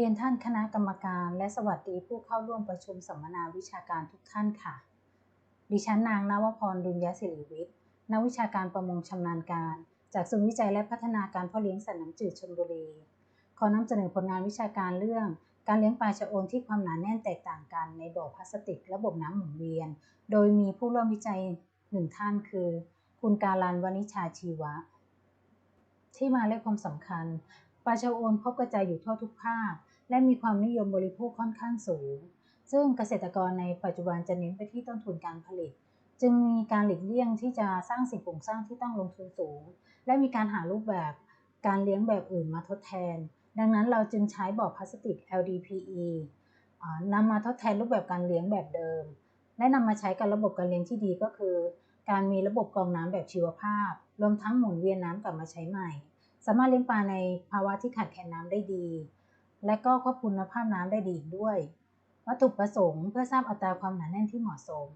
เรียนท่านคณะกรรมการ และสวัสดีผู้เข้าร่วมประชุมสัมมนาวิชาการทุกท่านค่ะ ดิฉันนางนวพรดุลยศิริวิทย์นักวิชาการประมงชำนาญการ จากศูนย์วิจัยและพัฒนาการพ่อเลี้ยงสัตว์น้ำจืดชลบุรี ขอนำเสนอผลงานวิชาการเรื่อง การเลี้ยงปลาชะโอนที่ความหนาแน่นแตกต่างกันในบ่อพลาสติก ระบบน้ำหมุนเวียน โดยมีผู้ร่วมวิจัยหนึ่งท่านคือ คุณการันวณิชาชีวะ ที่มาและความสำคัญปลาชะโอนพบกระจายอยู่ทั่วทุกภาค และมีความนิยมบริโภคค่อนข้างสูง ซึ่งเกษตรกรในปัจจุบันจะเน้นไปที่ต้นทุนการผลิต จึงมีการหลีกเลี่ยงที่จะสร้างสิ่งปลูกสร้างที่ต้องลงทุนสูง และมีการหารูปแบบการเลี้ยงแบบอื่นมาทดแทน ดังนั้นเราจึงใช้บ่อพลาสติก LDPE นำมาทดแทนรูปแบบการเลี้ยงแบบเดิม และนำมาใช้กับระบบการเลี้ยงที่ดีก็คือ การมีระบบกรองน้ำแบบชีวภาพ รวมทั้งหมุนเวียนน้ำกลับมาใช้ใหม่ สามารถเลี้ยงปลาในภาวะที่ขาดแคลนน้ำได้ดี และก็ควบคุมคุณภาพน้ำได้ดีอีกด้วย วัตถุประสงค์เพื่อทราบอัตราความหนาแน่นที่เหมาะสม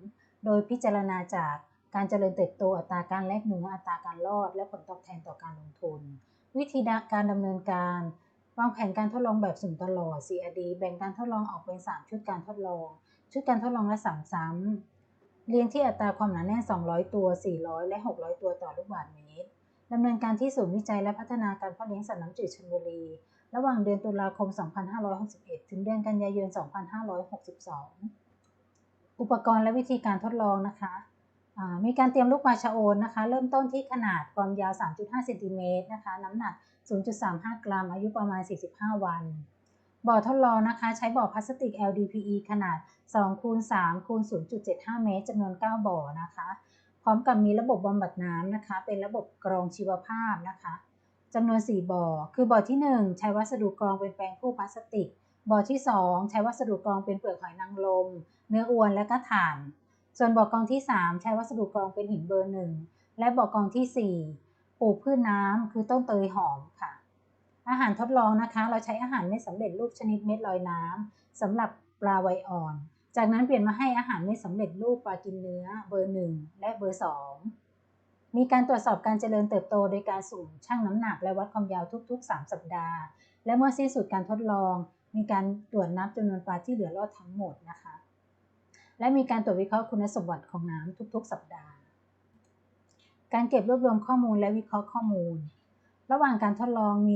โดยพิจารณาจากการเจริญเติบโตอัตราการแลกเนื้ออัตราการรอด และผลตอบแทนต่อการลงทุน วิธีการดำเนินการวางแผนการทดลองแบบสุ่มตลอด CRD แบ่งการทดลองออกเป็น 3 ชุดการทดลอง ชุดการทดลองละ3ซ้ำเรียงที่อัตราความหนาแน่น 200 ตัว 400 และ 600 ตัวต่อลูกบาศก์เมตรดำเนินการที่ศูนย์วิจัยและพัฒนาการพ่อเลี้ยงสัตว์น้ำจืดชลบุรี ระหว่างเดือนตุลาคม 2561 ถึงเดือนกันยายน 2562 อุปกรณ์และวิธีการทดลองนะคะมีการเตรียมลูกปลาชะโอนนะคะ เริ่มต้นที่ขนาดความยาว 3.5 เซนติเมตรนะคะ น้ำหนัก 0.35 กรัม อายุประมาณ 45 วัน บ่อทดลองนะคะ ใช้บ่อพลาสติก LDPE ขนาด2คูณ3คูณ0.75 เมตรจำนวน 9 บ่อนะคะ พร้อมกับมีระบบบำบัดน้ำนะคะ เป็นระบบกรองชีวภาพนะคะ จำนวน 4บ่อ คือบ่อที่ 1 ใช้วัสดุกรองเป็นแปรงผู้พลาสติก บ่อที่ 2 ใช้วัสดุกรองเป็นเปลือกหอยนางรมเนื้ออวนและก็ถ่าน ส่วนบ่อกรองที่ 3 ใช้วัสดุกรองเป็นหินเบอร์หนึ่งและบ่อกรองที่ 4 ปลูกพืชน้ำคือต้นเตยหอมค่ะ อาหารทดลองนะคะ เราใช้อาหารไม่สำเร็จรูปชนิดเม็ดลอยน้ำสำหรับปลาไวอ่อน จากนั้นเปลี่ยนมาให้อาหารไม่สำเร็จรูปปลากินเนื้อเบอร์หนึ่งและเบอร์สอง มีการตรวจสอบการเจริญเติบโตโดยการสุ่มชั่งน้ำหนักและวัดความยาวทุกๆ 3 สัปดาห์ และเมื่อสิ้นสุดการทดลอง มีการตรวจนับจำนวนปลาที่เหลือรอดทั้งหมดนะคะ และมีการตรวจวิเคราะห์คุณสมบัติของน้ำทุกๆ สัปดาห์ การเก็บรวบรวมข้อมูลและวิเคราะห์ข้อมูล ระหว่างการทดลองมี